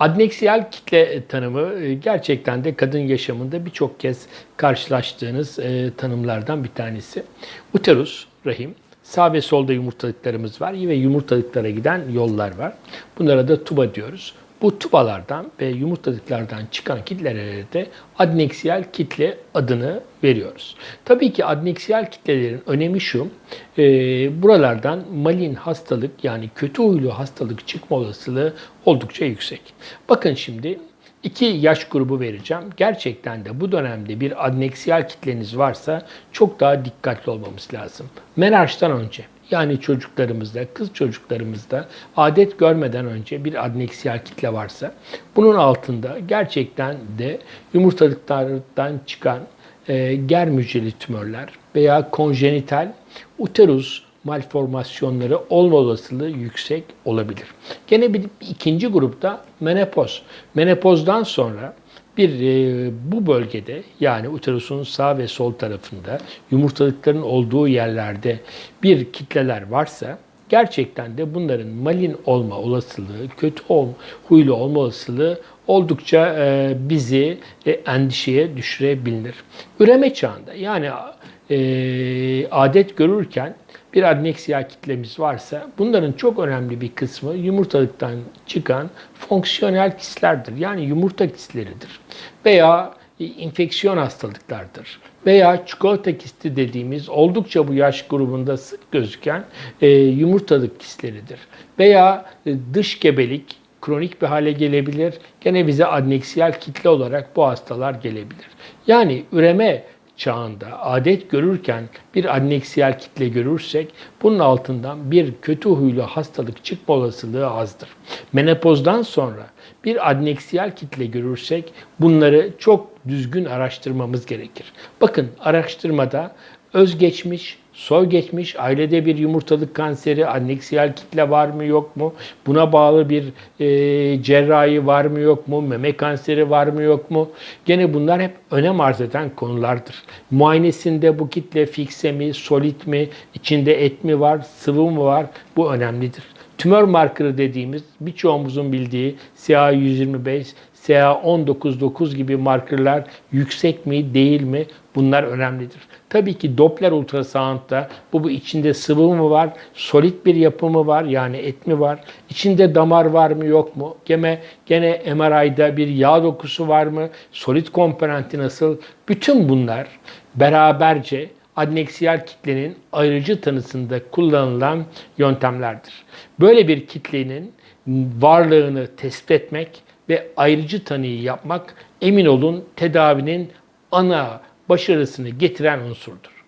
Adneksiyel kitle tanımı e, gerçekten de kadın yaşamında birçok kez karşılaştığınız e, tanımlardan bir tanesi. Uterus, rahim, sağ ve solda yumurtalıklarımız var ve yumurtalıklara giden yollar var. Bunlara da tuba diyoruz. Bu tubalardan ve yumurtalıklardan çıkan kitlelere de adneksiyel kitle adını veriyoruz. Tabii ki adneksiyel kitlelerin önemi şu, e, buralardan malin hastalık yani kötü huylu hastalık çıkma olasılığı oldukça yüksek. Bakın şimdi iki yaş grubu vereceğim. Gerçekten de bu dönemde bir adneksiyel kitleniz varsa çok daha dikkatli olmamız lazım. Menarştan önce yani çocuklarımızda, kız çocuklarımızda adet görmeden önce bir adneksiyel kitle varsa bunun altında gerçekten de yumurtalıklardan çıkan e, ger tümörler veya konjenital uterus malformasyonları olma olasılığı yüksek olabilir. Gene bir ikinci grupta menopoz. Menopozdan sonra bir e, bu bölgede yani uterusun sağ ve sol tarafında yumurtalıkların olduğu yerlerde bir kitleler varsa gerçekten de bunların malin olma olasılığı, kötü ol, huylu olma olasılığı oldukça e, bizi e, endişeye düşürebilir. Üreme çağında yani e, adet görürken bir adneksiyel kitlemiz varsa bunların çok önemli bir kısmı yumurtalıktan çıkan fonksiyonel kistlerdir. Yani yumurta kistleridir. Veya infeksiyon hastalıklardır. Veya çikolata kisti dediğimiz oldukça bu yaş grubunda sık gözüken e, yumurtalık kistleridir. Veya e, dış gebelik kronik bir hale gelebilir. Gene bize adneksiyel kitle olarak bu hastalar gelebilir. Yani üreme çağında adet görürken bir adneksiyel kitle görürsek bunun altından bir kötü huylu hastalık çıkma olasılığı azdır. Menopozdan sonra bir adneksiyel kitle görürsek bunları çok düzgün araştırmamız gerekir. Bakın araştırmada özgeçmiş, soy geçmiş, ailede bir yumurtalık kanseri, adneksiyel kitle var mı yok mu? Buna bağlı bir e, cerrahi var mı yok mu? Meme kanseri var mı yok mu? Gene bunlar hep önem arz eden konulardır. Muayenesinde bu kitle fikse mi, solit mi, içinde et mi var, sıvı mı var? Bu önemlidir. Tümör markeri dediğimiz birçoğumuzun bildiği CA125, CA199 gibi markerlar yüksek mi değil mi? Bunlar önemlidir. Tabii ki Doppler ultrasoundda bu, bu içinde sıvı mı var, solit bir yapı mı var yani et mi var, içinde damar var mı yok mu, gene, gene MRI'da bir yağ dokusu var mı, solit komponenti nasıl, bütün bunlar beraberce adneksiyel kitlenin ayrıcı tanısında kullanılan yöntemlerdir. Böyle bir kitlenin varlığını tespit etmek ve ayrıcı tanıyı yapmak emin olun tedavinin ana başarısını getiren unsurdur.